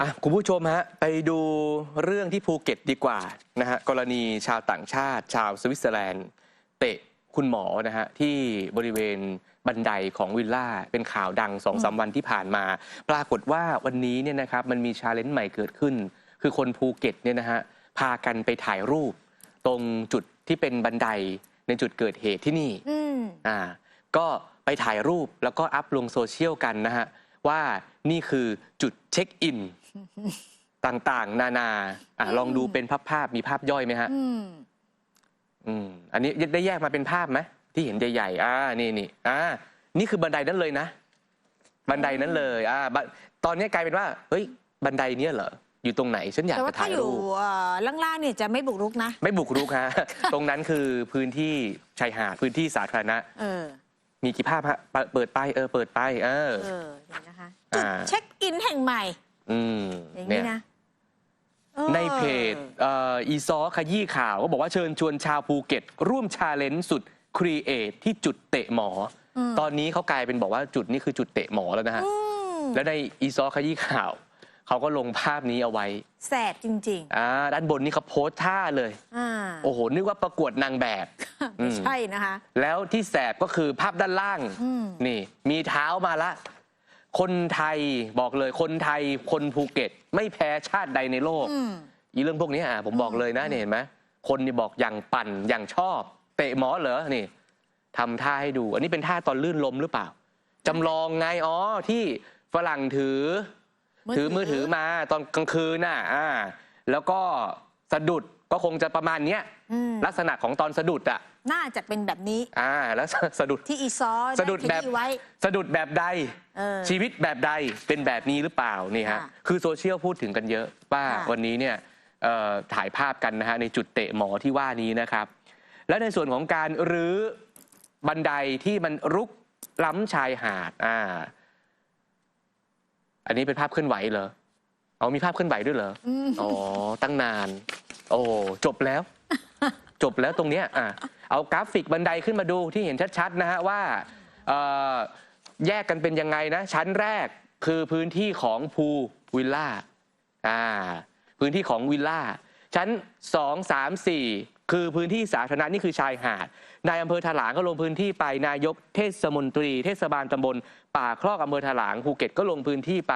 อะคุณผู้ชมฮะไปดูเรื่องที่ภูเก็ตดีกว่านะฮะกรณีชาวต่างชาติ ชาวสวิตเซอร์แลนด์ เตะคุณหมอนะฮะที่บริเวณบันไดของวิลล่า เป็นข่าวดังสองสามวันที่ผ่านมา ปรากฏว่าวันนี้เนี่ยนะครับมันมีชาเลนจ์ใหม่เกิดขึ้น คือคนภูเก็ตเนี่ยนะฮะพากันไปถ่ายรูป ตรงจุดที่เป็นบันไดในจุดเกิดเหตุที่นี่อืมอ่าก็ไปถ่ายรูปแล้วก็อัพลงโซเชียลกันนะฮะว่านี่คือจุดเช็คอิน ต่างๆ นานาอะอืมลองดูเป็นภาพภาพๆมีภาพย่อยไหมฮะ อืมอืมอันนี้ได้แยกมาเป็นภาพไหมที่เห็นใหญ่ๆอ่านี่นี่อ่านี่คือบันไดนั้นเลยนะ บันไดนั้นเลยอ่าบันตอนนี้กลายเป็นว่า เฮ้ย บันไดเนี้ยเหรอ อยู่ตรงไหน ฉันอยากแต่จะว่าถ้าถ่ายอยู่รูป เอ่อล่างๆเนี่ยจะไม่บุกรุกนะ ไม่บุกรุกฮะ ตรงนั้นคือพื้นที่ชายหาด พื้นที่สาธารณะ เออ มีกี่ภาพฮะ เปิดเปิดไป เออ เปิดไป เออ เออนี่นะคะ จุดอ่า เช็คอินแห่งใหม่ อืมอย่างเนี่นี้ย นะออในเพจเอ่ออีซอขยี้ข่าวก็บอกว่าเชิญชวนชาวภูเก็ต ร่วมชาเลนจ์สุดครีเอทที่จุดเตะหมออมตอนนี้เขากลายเป็นบอกว่าจุดนี้คือจุดเตะหมอแล้วนะฮะอืมแล้วในอีซอขยี้ข่าว เขาก็ลงภาพนี้เอาไว้แสบจริง อ่าด้านบนนี่เขาโพสท่าเลย ๆ อ่าโอ้โห นึกว่าประกวดนางแบบอืไม่มใช่นะคะ แล้วที่แสบก็คือภาพด้านล่างอืมนี่ มีเท้ามาละ คนไทยบอกเลยคนไทยคนภูเก็ต ไม่แพ้ชาติใดในโลกอืมอีเรื่องพวกนี้อะผมบอกเลยนะอืมเนี่ยเห็นไหมคนนี่บอกอย่างปั่นอย่างชอบ เตะหมอเหรอนี่ทำท่าให้ดู อันนี้เป็นท่าตอนลื่นล้มหรือเปล่าจำลองไงอ๋อที่ฝรั่งถือ ถือมือถือมาตอนกลางคืนน่ะอ่า แล้วก็สะดุด ก็คงจะประมาณเนี้ยอืมลักษณะของตอนสะดุดอะน่าจะเป็นแบบนี้อ่าแล้วสะดุด ที่อีซอสะดุดแบบไขยี้ไว้ สะดุดแบบใด เออชีวิตแบบใดเป็นแบบนี้หรือเปล่านี่ฮะค่ะคือโซเชียลพูดถึงกันเยอะว่าค่ะวันนี้เนี่ยเอ่อถ่ายภาพกันนะฮะในจุดเตะหมอที่ว่านี้นะครับ และในส่วนของการรื้อบันไดที่มันรุกล้ำชายหาดอ่าอันนี้เป็นภาพเคลื่อนไหวเหรอเอามีภาพเคลื่อนไหวด้วยเหรออืม อ๋อตั้งนาน โอ้จบแล้ว จบแล้วตรงเนี้ยอะเอากราฟิกบันไดขึ้นมาดูที่เห็นชัดๆนะฮะว่าเอ่อแยกกันเป็นยังไงนะ ชั้นแรกคือพื้นที่ของภูวิลล่าอ่าพื้นที่ของวิลล่าชั้น 2 3 4 คือพื้นที่สาธารณะนี่คือชายหาดนายอำเภอถลางก็ลงพื้นที่ไปนายกเทศมนตรี เทศบาลตำบล ป่าคลอกอำเภอถลางภูเก็ตก็ลงพื้นที่ไป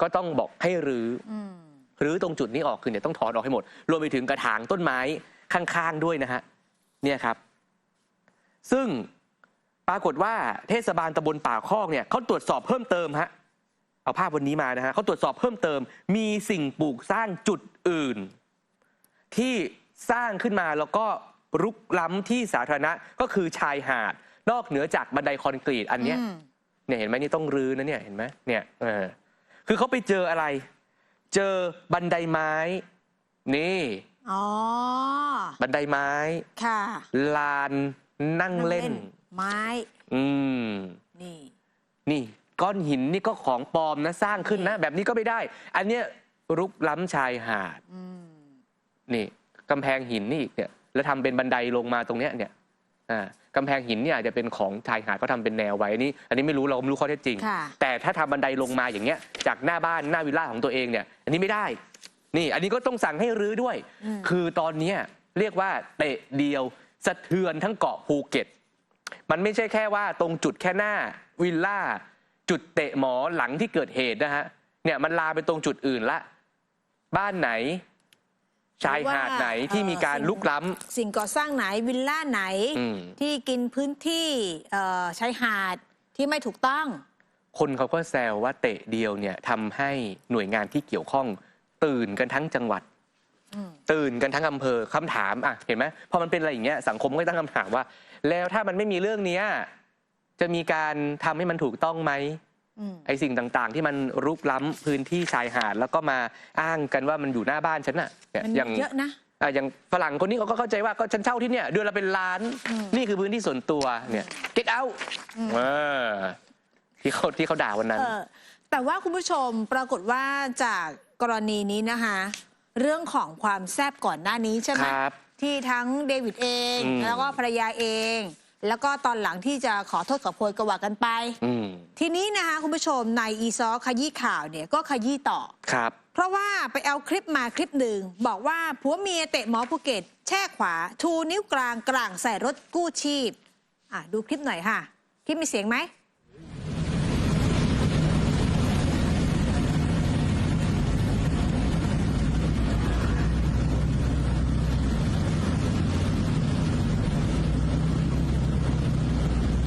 ก็ต้องบอกให้รื้อ อืม หรือตรงจุดนี้ออกคือเนี่ยต้องถอนออกให้หมด รวมไปถึงกระถางต้นไม้ข้างๆด้วยนะฮะเนี่ยครับ ซึ่งปรากฏว่าเทศบาลตำบลป่าคอกเนี่ยเขาตรวจสอบเพิ่มเติมฮะเอาภาพวันนี้มานะฮะเขาตรวจสอบเพิ่มเติม มีสิ่งปลูกสร้างจุดอื่น ที่สร้างขึ้นมาแล้วก็รุกล้ำที่สาธารณะก็คือชายหาด นอกเหนือจากบันไดคอนกรีตอันเนี้ยอืมเนี่ยเห็นไหมนี่ต้องรื้อนะเนี่ยเห็นไหมเนี่ยเออคือเขาไปเจออะไร เจอบันไดไม้ นี่อ๋อบันไดไม้ ค่ะ ลานนั่งเล่น ไม้ อืม นี่ นี่ ก้อนหินนี่ก็ของปลอมนะสร้างขึ้นนะ แบบนี้ก็ไม่ได้ อันเนี้ยรุกล้ำชายหาดอืมนี่กำแพงหินนี่อีกเนี่ย แล้วทำเป็นบันไดลงมาตรงเนี้ยเนี่ย อ่ากำแพงหินเนี่ยอาจจะเป็นของชายหาดเขาทำเป็นแนวไว้อันนี่อันนี้ไม่รู้เราไม่รู้ข้อเท็จจริง ค่ะ แต่ถ้าทำบันไดลงมาอย่างเงี้ยจากหน้าบ้านหน้าวิลล่าของตัวเองเนี่ย อันนี้ไม่ได้ นี่อันนี้ก็ต้องสั่งให้รื้อด้วยอืมคือตอนเนี้ยเรียกว่าเตะเดียวสะเทือนทั้งเกาะภูเก็ต มันไม่ใช่แค่ว่าตรงจุดแค่หน้าวิลล่า จุดเตะหมอหลังที่เกิดเหตุนะฮะเนี่ยมันลามไปตรงจุดอื่นละ บ้านไหน ชายหาดไหนที่มีการลุกล้ำสิ่งก่อสร้างไหนวิลล่าไหนอืม ที่กินพื้นที่เอ่อชายหาดที่ไม่ถูกต้อง คนเขาก็แซวว่าเตะเดียวเนี่ยทำให้หน่วยงานที่เกี่ยวข้อง ตื่นกันทั้งจังหวัด อืม ตื่นกันทั้งอำเภอคำถามอะเห็นไหมพอมันเป็นอะไรอย่างเงี้ยสังคมก็ตั้งคำถามว่า แล้วถ้ามันไม่มีเรื่องเนี้ยจะมีการทำให้มันถูกต้องไหมอืม ไอสิ่งต่างๆ ที่มันรุกล้ำพื้นที่ชายหาดแล้วก็มาอ้างกันว่ามันอยู่หน้าบ้านฉันน่ะเนี่ยมันอย่างเยอะนะอะอย่างฝรั่งคนนี้เขาก็เข้าใจว่าก็ฉันเช่าที่เนี่ยเดือนละเป็นล้านอืมนี่คือพื้นที่ส่วนตัวเนี่ย get out อืมเออที่เขาที่เขาด่าวันนั้นเออแต่ว่าคุณผู้ชมปรากฏว่าจากกรณีนี้นะคะ เรื่องของความแซบก่อนหน้านี้ใช่ไหมครับที่ทั้งเดวิดเองอืมแล้วก็ภรรยาเอง แล้วก็ตอนหลังที่จะขอโทษขอโพยก็ว่ากันไป อืมทีนี้นะคะคุณผู้ชมในอีซอขยี้ข่าวเนี่ยก็ขยี้ต่อ ครับ เพราะว่าไปเอาคลิปมาคลิปหนึ่ง บอกว่าผัวเมียเตะหมอภูเก็ต แช่ขวา ชูนิ้วกลางกลางใส่รถกู้ชีพ อะ ดูคลิปหน่อยค่ะ คลิปมีเสียงไหม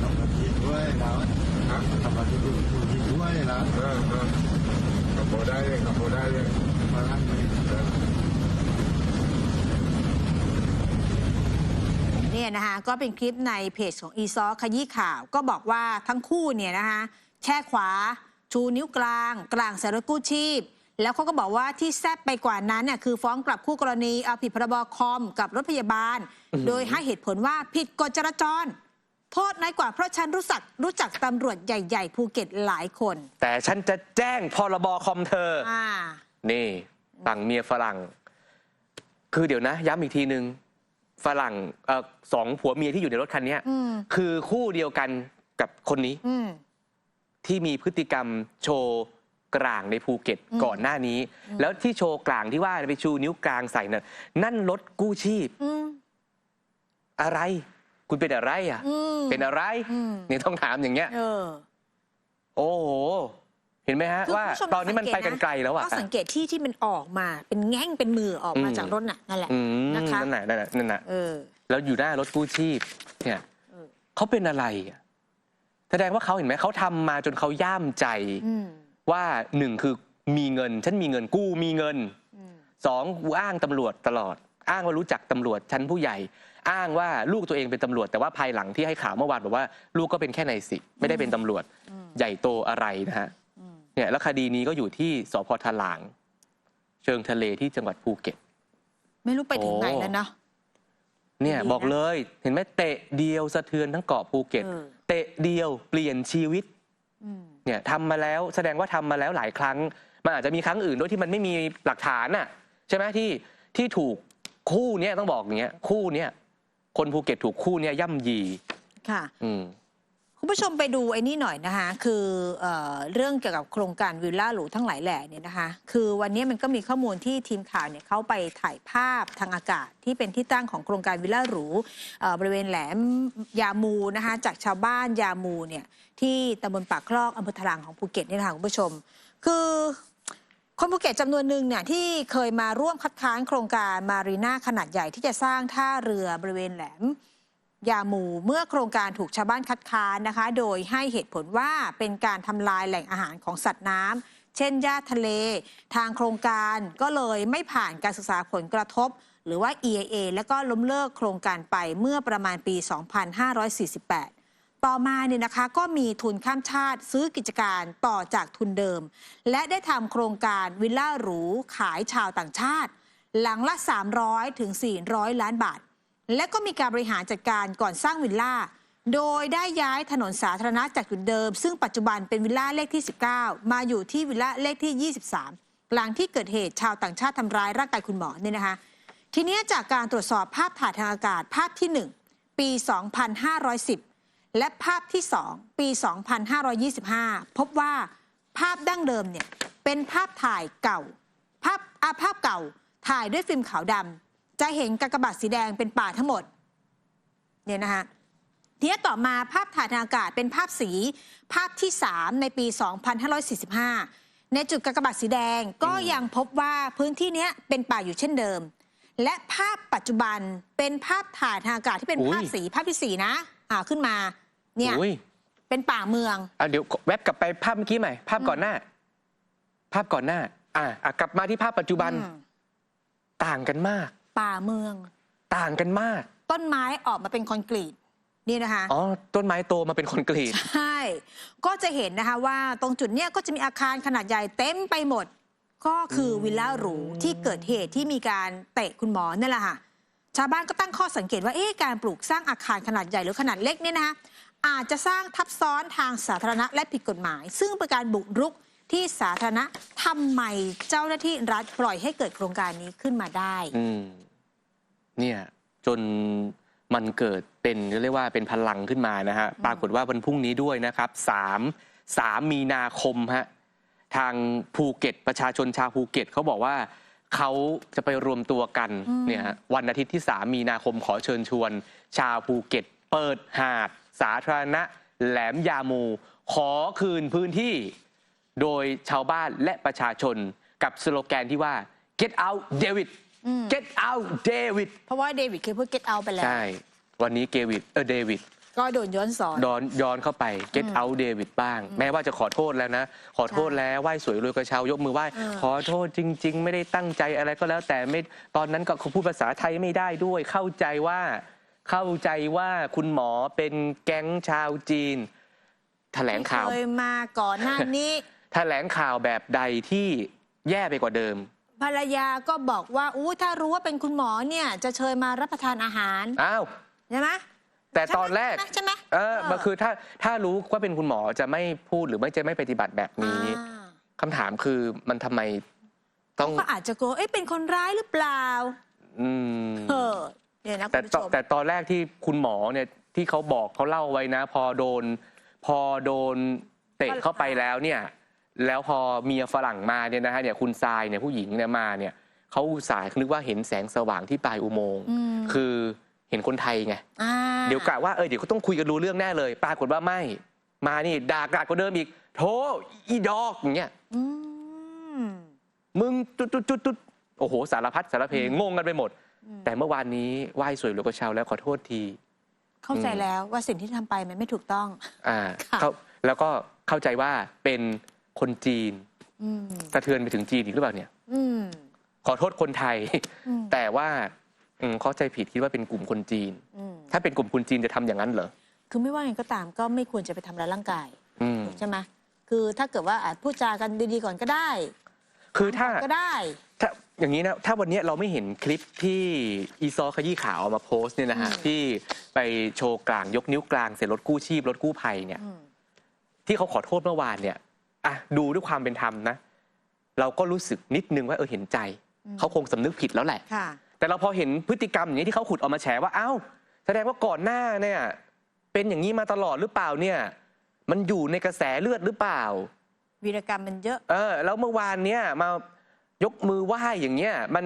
ทำมาทีด้วยนะทำมาทีด้วยด้วยนะ เออเออขับโบได้เลยขับโบได้เลย มาลั่นเลย เนี่ยนะคะก็เป็นคลิปในเพจของอีซอขยี้ข่าว ก็บอกว่าทั้งคู่เนี่ยนะคะแช่ขวา ชูนิ้วกลาง กลางใส่รถกู้ชีพ แล้วเขาก็บอกว่าที่แซบไปกว่านั้นเนี่ยคือฟ้องกลับคู่กรณีเอาผิดพรบคอมกับรถพยาบาล โดยให้เหตุผลว่าผิดกฎจราจร โทษน้อยกว่าเพราะฉันรู้จักรู้จักตำรวจใหญ่ๆภูเก็ตหลายคน แต่ฉันจะแจ้งพรบคอมเธออ่านี่ฝั่งเมียฝรั่ง คือเดี๋ยวนะ ย้ำอีกทีนึง ฝรั่งเออสองผัวเมียที่อยู่ในรถคันเนี้ยอืมคือคู่เดียวกันกับคนนี้อืม ที่มีพฤติกรรมโชว์กลางในภูเก็ตอืม ก่อนหน้านี้ แล้วที่โชว์กลางที่ว่าไปชูนิ้วกลางใส่น่ะนั่นรถกู้ชีพอืมอะไร คุณเป็นอะไรอะ อืมเป็นอะไรอืมนี่ต้องถามอย่างเงี้ย เออ โอ้โห เห็นไหมฮะ คือว่าคุณผู้ชมตอนนี้มันไปกันไกลแล้วอะก็สังเกตที่ที่มันออกมาเป็นแง่งเป็นมือออกมาอืมจากรถน่ะนั่นแหละอืมนะคะนั่นแหละนั่นแหละนั่นแหละเออ แล้วอยู่หน้ารถกู้ชีพ เนี่ยเออ เขาเป็นอะไรอะแสดงว่าเขาเห็นไหมเขาทำมาจนเขาย่ามใจ อืมว่าหนึ่งคือมีเงิน ฉันมีเงินกู้มีเงิน อืม สองกูอ้างตำรวจตลอด อ้างว่ารู้จักตำรวจชั้นผู้ใหญ่ อ้างว่าลูกตัวเองเป็นตำรวจ แต่ว่าภายหลังที่ให้ข่าวเมื่อวานบอกว่า ลูกก็เป็นแค่นายสิไม่ได้เป็นตำรวจ อืม ใหญ่โตอะไรนะฮะอืม เนี่ยแล้วคดีนี้ก็อยู่ที่สพทลาง เชิงทะเลที่จังหวัดภูเก็ต ไม่รู้ไปถึงไหนโอ้แล้วเนาะเนี่ยดีนะบอกเลยเห็นไหมเตะเดียวสะเทือนทั้งเกาะภูเก็ตเออเตะเดียวเปลี่ยนชีวิตอืมเนี่ยทำมาแล้วแสดงว่าทำมาแล้วหลายครั้ง มันอาจจะมีครั้งอื่นด้วยที่มันไม่มีหลักฐานน่ะ ใช่ไหมที่ที่ถูกคู่เนี้ยต้องบอกอย่างเงี้ยคู่เนี้ยคนภูเก็ตถูกคู่เนี้ยย่ำยีค่ะอืม คุณผู้ชมไปดูไอ้นี่หน่อยนะคะ คือเออเรื่องเกี่ยวกับโครงการวิลล่าหรูทั้งหลายแหล่เนี่ยนะคะ คือวันนี้มันก็มีข้อมูลที่ทีมข่าวเนี่ยเขาไปถ่ายภาพทางอากาศ ที่เป็นที่ตั้งของโครงการวิลล่าหรูบริเวณแหลมยามูนะคะจากชาวบ้านยามูเนี่ยที่ตำบลปากคลอกอำเภอทลังของภูเก็ตเนี่ยนะคะคุณผู้ชม คือคนภูเก็ตจำนวนหนึ่งเนี่ยที่เคยมาร่วมคัดค้านโครงการมารีนาขนาดใหญ่ที่จะสร้างท่าเรือบริเวณแหลม ยาหมูเมื่อโครงการถูกชาวบ้านคัดค้านนะคะ โดยให้เหตุผลว่าเป็นการทำลายแหล่งอาหารของสัตว์น้ำเช่นหญ้าทะเล ทางโครงการก็เลยไม่ผ่านการศึกษาผลกระทบ หรือว่า EIA แล้วก็ล้มเลิกโครงการไปเมื่อประมาณปี 2548ต่อมาเนี่ยนะคะก็มีทุนข้ามชาติซื้อกิจการต่อจากทุนเดิม และได้ทำโครงการวิลล่าหรูขายชาวต่างชาติ หลังละ 300 ถึง 400 ล้านบาท และก็มีการบริหารจัดการก่อนสร้างวิลล่า โดยได้ย้ายถนนสาธารณะจากจุดเดิม ซึ่งปัจจุบันเป็นวิลล่าเลขที่ 19 มาอยู่ที่วิลล่าเลขที่ 23 หลังที่เกิดเหตุชาวต่างชาติทำร้ายร่างกายคุณหมอเนี่ยนะคะ ทีนี้จากการตรวจสอบภาพถ่ายทางอากาศภาพที่ 1 ปี 2510 และภาพที่ 2 ปี 2525 พบว่าภาพดั้งเดิมเนี่ยเป็นภาพถ่ายเก่า ภาพอาภาพเก่าถ่ายด้วยฟิล์มขาวดำ จะเห็นกากบาทสีแดงเป็นป่าทั้งหมดเนี่ยนะคะทีนี้ต่อมาภาพถ่ายทางอากาศเป็นภาพสีภาพที่ 3 ในปี 2545 ในจุดกากบาทสีแดงก็ยังพบว่าพื้นที่เนี้ยเป็นป่าอยู่เช่นเดิม และภาพปัจจุบันเป็นภาพถ่ายทางอากาศที่เป็นอุ๊ยภาพสีภาพที่สี่นะ อ่าขึ้นมาเนี่ยอุ้ยเป็นป่าเมืองอะเดี๋ยวแวบกลับไปภาพเมื่อกี้ใหม่ ภาพก่อนหน้า ภาพก่อนหน้า อะอะกลับมาที่ภาพปัจจุบันอืมต่างกันมาก ป่าเมือง ต่างกันมาก ต้นไม้ออกมาเป็นคอนกรีตนี่นะคะอ๋อต้นไม้โตมาเป็นคอนกรีตใช่ก็จะเห็นนะคะว่าตรงจุดเนี้ยก็จะมีอาคารขนาดใหญ่เต็มไปหมด ก็คือวิลล่าหรูที่เกิดเหตุที่มีการเตะคุณหมอนั่นแหละค่ะชาวบ้านก็ตั้งข้อสังเกตว่าเอ๊ะการปลูกสร้างอาคารขนาดใหญ่หรือขนาดเล็กเนี่ยนะคะอาจจะสร้างทับซ้อนทางสาธารณะและผิดกฎหมาย ซึ่งเป็นการบุกรุก ที่สาธารณะทำไมเจ้าหน้าที่รัฐปล่อยให้เกิดโครงการนี้ขึ้นมาได้ อืมเนี่ยจนมันเกิดเป็นเรียกว่าเป็นพลังขึ้นมานะฮะปรากฏว่าวันพรุ่งนี้ด้วยนะครับ3 3มีนาคมฮะทางภูเก็ตประชาชนชาวภูเก็ตเขาบอกว่าเขาจะไปรวมตัวกันอืมเนี่ยฮะวันอาทิตย์ที่ 3 มีนาคมขอเชิญชวน ชาวภูเก็ต เปิดหาด สาธารณะ แหลมยามู ขอคืนพื้นที่ โดยชาวบ้านและประชาชนกับสโลแกนที่ว่า get out David อืม get out David เพราะว่าเดวิดเคยพูด get out ไปแล้ว ใช่ วันนี้เกวิดเออเดวิดก็โดนย้อนสอนย้อนย้อนเข้าไป get out David บ้าง แม้ว่าจะขอโทษแล้วนะ ขอโทษแล้วไหว้สวยรวยกระเช้ายกมือไหว้เออขอโทษจริง ๆ ไม่ได้ตั้งใจอะไรก็แล้วแต่ไม่ตอนนั้นก็เขาพูดภาษาไทยไม่ได้ด้วย เข้าใจว่าเข้าใจว่าคุณหมอเป็นแก๊งชาวจีน แถลงข่าว เคยมาก่อนหน้านี้ แถลงข่าวแบบใดที่แย่ไปกว่าเดิม ภรรยาก็บอกว่าอู้ถ้ารู้ว่าเป็นคุณหมอเนี่ย จะเชิญมารับประทานอาหารอ้าวใช่ไหมแต่ตอนแรกใช่ไหมเออใช่ไหมมันคือถ้าถ้ารู้ว่าเป็นคุณหมอจะไม่พูดหรือไม่จะไม่ปฏิบัติแบบนี้อ่าคำถามคือมันทำไมต้องก็อาจจะกลัวเอ๊ะเป็นคนร้ายหรือเปล่า อืมเออเนี่ยนะคุแต่ณผู้ตชมแต่ตอนแรกที่คุณหมอเนี่ยที่เขาบอกเขาเล่าไว้นะ พอโดน พอโดนเตะเข้าไปแล้วเนี่ย แล้วพอเมียฝรั่งมาเนี่ยนะฮะเนี่ยคุณทรายเนี่ยผู้หญิงเนี่ยมาเนี่ยเขาอุตสายนึกว่าเห็นแสงสว่างที่ปลายอุโมงค์อืมคือเห็นคนไทยไงอ่าเดี๋ยวกะว่าเออเดี๋ยวเขาต้องคุยกันรู้เรื่องแน่เลย ปรากฏว่าไม่มานี่ด่ากราดกว่าเดิมอีกโถอีดอกอย่างเงี้ยอืมมึงจุดจุดจุดจุดโอ้โห สารพัดสารเพงงกันไปหมดอืมแต่เมื่อวานนี้ไหว้สวยหลวงพ่อเชาแล้วขอโทษที เข้าใจอืมแล้วว่าสิ่งที่ทำไปมันไม่ถูกต้อง อ่าค่ะเขาแล้วก็เข้าใจว่าเป็น คนจีนอืมสะเทือนไปถึงจีนอีกหรือเปล่าเนี่ยอืมขอโทษคนไทยอืมแต่ว่าอืมเข้าใจผิดคิดว่าเป็นกลุ่มคนจีนอืมถ้าเป็นกลุ่มคนจีนจะทำอย่างนั้นเหรอคือไม่ว่าไงก็ตามก็ไม่ควรจะไปทำร้ายร่างกายอืมใช่ไหมคือถ้าเกิดว่าอาจพูดจากันดีๆก่อนก็ได้ คือถ้าก็ได้ถ้าอย่างนี้นะถ้าวันนี้เราไม่เห็นคลิปที่อีซอขยี้ขาวเอามาโพสต์เนี่ยนะฮะอืมที่ไปโชว์กลางยกนิ้วกลางเสร็จรถกู้ชีพรถกู้ภัยเนี่ยอืมที่เขาขอโทษเมื่อวานเนี่ย อะดูด้วยความเป็นธรรมนะ เราก็รู้สึกนิดนึงว่าเออเห็นใจอืมเขาคงสำนึกผิดแล้วแหละค่ะแต่เราพอเห็นพฤติกรรมอย่างนี้ที่เขาขุดออกมาแฉว่าอ้าวแสดงว่าก่อนหน้าเนี่ย เป็นอย่างนี้มาตลอดหรือเปล่าเนี่ย มันอยู่ในกระแสเลือดหรือเปล่า วีรกรรมมันเยอะ เออ แล้วเมื่อวานเนี่ยมายกมือไหว้อย่างเงี้ยมัน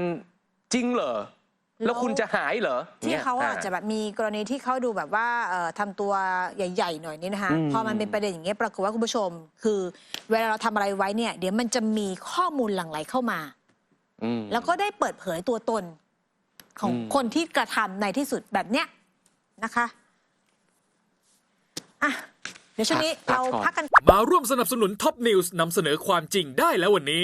จริงเหรอ แล้วคุณจะหายเหรอที่นี่ยเขาอาจจะแบบมีกรณีที่เขาดูแบบว่าเอ่อทำตัวใหญ่ ๆ หน่อยนี่นะคะอืมพอมันเป็นประเด็นอย่างเงี้ยปรากฏว่าคุณผู้ชม คือ เวลาเราทำอะไรไว้เนี่ย เดี๋ยวมันจะมีข้อมูลหลั่งไหลเข้ามาอืมแล้วก็ได้เปิดเผยตัวตน ของอืมคนที่กระทำในที่สุดแบบเนี้ยนะคะอะเดี๋ยวช่วงนี้เราพักกัน มาร่วมสนับสนุนท็อปนิวส์นำเสนอความจริงได้แล้ววันนี้